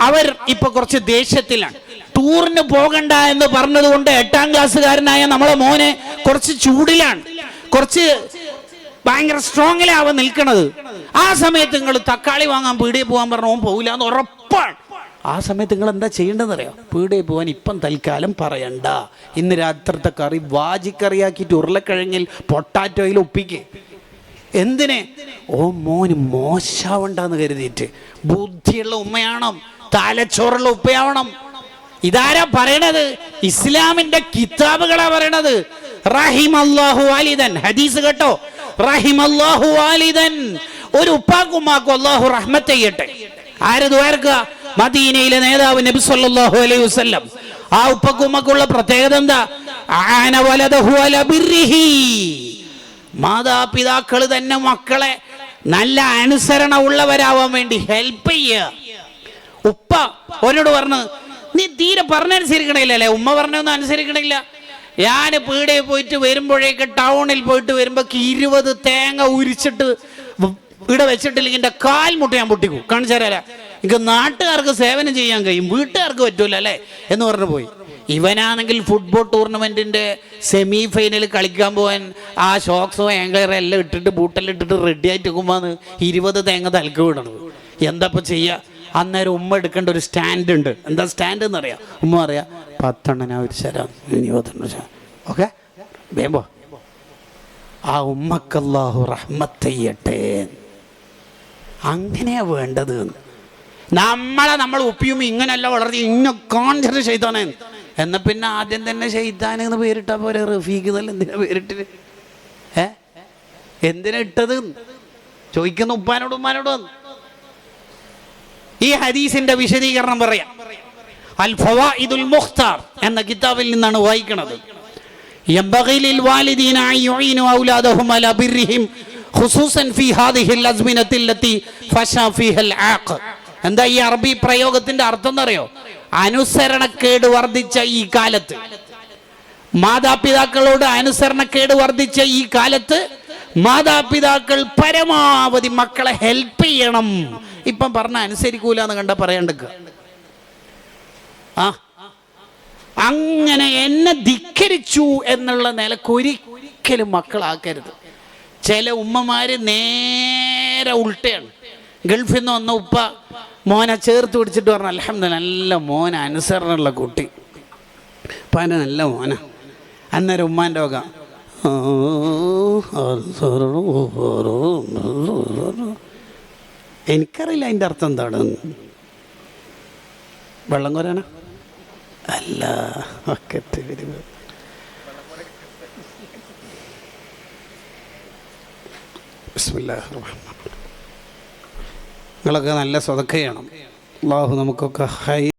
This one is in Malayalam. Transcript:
അവർ ഇപ്പൊ കുറച്ച് ദേഷ്യത്തിലാണ്. ടൂറിന് പോകണ്ട എന്ന് പറഞ്ഞതുകൊണ്ട് എട്ടാം ക്ലാസ്സുകാരനായ നമ്മളെ മോനെ കുറച്ച് ചൂടിലാണ്. കുറച്ച് ഭയങ്കര സ്ട്രോങ്ങിലാവ നിൽക്കണത്. ആ സമയത്ത് നിങ്ങൾ തക്കാളി വാങ്ങാൻ പീടിയെ പോകാൻ പറഞ്ഞ ഓൻ പോകില്ല എന്ന് ഉറപ്പാണ്. ആ സമയത്ത് നിങ്ങൾ എന്താ ചെയ്യേണ്ടതെന്ന് അറിയോ പീടിയെ പോകാൻ ഇപ്പം തൽക്കാലം പറയണ്ട. ഇന്ന് രാത്രിത്തെ കറി വാജിക്കറിയാക്കിയിട്ട് ഉരുളക്കിഴങ്ങിൽ പൊട്ടാറ്റോയിൽ ഒപ്പിക്കേ. എന്തിനെ? ഓ മോന് മോശാവണ്ടെന്ന് കരുതിയിട്ട്. ബുദ്ധിയുള്ള ഉമ്മയാണം? തലച്ചോറുള്ള ഉപ്പയാവണം. ഇതാരാ പറയണത്? ഇസ്ലാമിന്റെ കിതാബുകളാ പറയണത്. റഹിം അള്ളാഹു വാലിദൻ ഹദീസ് കേട്ടോ? റഹിം അള്ളാഹു വാലിദൻ ഒരു ഉപ്പാക്കും ഉമ്മാക്കും അള്ളാഹു റഹ്മത്ത് ചെയ്യട്ടെ. ആര് ദ്വാരക്കുക മദീനയിലെ നേതാവ് നബി സല്ലല്ലാഹു അലൈഹി വസല്ലം. ആ ഉപ്പക്കുമ്മക്കുള്ള പ്രത്യേകത എന്താ? ആന വലദഹു അല ബിർരിഹി. മാതാപിതാക്കൾ തന്നെ മക്കളെ നല്ല അനുസരണ ഉള്ളവരാവാൻ വേണ്ടി ഹെൽപ്പ് ചെയ്യുക. ഉപ്പ ഓനോട് പറഞ്ഞു നീ തീരെ പറഞ്ഞനുസരിക്കണില്ലല്ലേ? ഉമ്മ പറഞ്ഞൊന്നും അനുസരിക്കണില്ല. ഞാൻ പീടെ പോയിട്ട് വരുമ്പോഴേക്ക് ടൗണിൽ പോയിട്ട് വരുമ്പോ ഇരുപത് തേങ്ങ ഉരിച്ചിട്ട് ഇവിടെ വെച്ചിട്ടില്ലെങ്കിൽ എന്റെ കാൽ മുട്ട ഞാൻ പൊട്ടിക്കും. കാണിച്ചു തരാല എനിക്ക് നാട്ടുകാർക്ക് സേവനം ചെയ്യാൻ കഴിയും വീട്ടുകാർക്ക് പറ്റൂല അല്ലേ? എന്ന് പറഞ്ഞു പോയി. ഇവനാണെങ്കിൽ ഫുട്ബോൾ ടൂർണമെന്റിന്റെ സെമി ഫൈനൽ കളിക്കാൻ പോകാൻ ആ ഷോക്സോ ആംഗ്ലറോ എല്ലാം ഇട്ടിട്ട് ബൂട്ടെല്ലാം ഇട്ടിട്ട് റെഡി ആയിട്ട് നിൽക്കുമ്പോൾ ഇരുപത് തേങ്ങ തലക്ക് വിടണത് എന്താ ഇപ്പൊ ചെയ്യുക അന്നേരം ഉമ്മ എടുക്കേണ്ട ഒരു സ്റ്റാൻഡ് ഉണ്ട്. എന്താ സ്റ്റാൻഡ് എന്നറിയാം? ഉമ്മ അറിയാം പത്തെണ്ണന ഒരു ശരം ഇരുപത്തെണ്ണ ഓക്കെ? വേമ്പോ ആ ഉമ്മക്കല്ലാഹു റഹ്മത്തയ്യട്ടെ അങ്ങനെയാ വേണ്ടത്. നമ്മളെ നമ്മൾ ഉപ്പിയും ഇങ്ങനെയല്ല വളർത്തി ഇങ്ങനെ കാണിച്ചിട്ട് ചെയ്താണേ എന്നാ പിന്നെ ആദ്യം തന്നെ ചെയ്താൻ എന്ന് പേരിട്ടാ പോലെ റഫീഖ് എന്നല്ല എന്തിനാ പേരിട്ട് ഏ? എന്തിനാ ഇട്ടത്? ചോദിക്കുന്ന ഉപ്പാനോട് ഉമ്മാനോട്. വന്ന് ഈ ഹദീസിന്റെ വിശദീകരണം പറയാം. അൽ ഫവാഇദുൽ മുഖ്താർ എന്ന കിതാബിൽ നിന്നാണ് വായിക്കുന്നത് എന്താ ഈ അറബി പ്രയോഗത്തിന്റെ അർത്ഥം എന്നറിയോ? അനുസരണക്കേട് വർദ്ധിച്ച ഈ കാലത്ത്. മാതാപിതാക്കളോട് അനുസരണക്കേട് വർദ്ധിച്ച ഈ കാലത്ത് മാതാപിതാക്കൾ പരമാവധി മക്കളെ ഹെൽപ്പ് ചെയ്യണം. ഇപ്പം പറഞ്ഞ അനുസരിക്കൂല എന്ന് കണ്ട പറയാണ്ടിക്കുക ആ. അങ്ങനെ എന്നെ ധിക്കരിച്ചു എന്നുള്ള നിലയ്ക്ക് ഒരിക്കലും മക്കളാക്കരുത്. ചില ഉമ്മമാര് നേരെ ഉൾട്ടയാണ്. ഗൾഫിൽ നിന്ന് വന്ന ഉപ്പ മോനെ ചേർത്ത് പിടിച്ചിട്ട് പറഞ്ഞു അലഹമ്മ നല്ല മോന അനുസരണമുള്ള കുട്ടി. ഉപ്പാന്റെ നല്ല മോന. അന്നേരം ഉമ്മാന്റെ വക എനിക്കറിയില്ല അതിന്റെ അർത്ഥം എന്താണ് വെള്ളം കോരാണ് അല്ല ഒക്കെ. നിങ്ങളൊക്കെ നല്ല സ്വതക്കയാണ് അള്ളാഹു നമുക്കൊക്കെ ഹൈ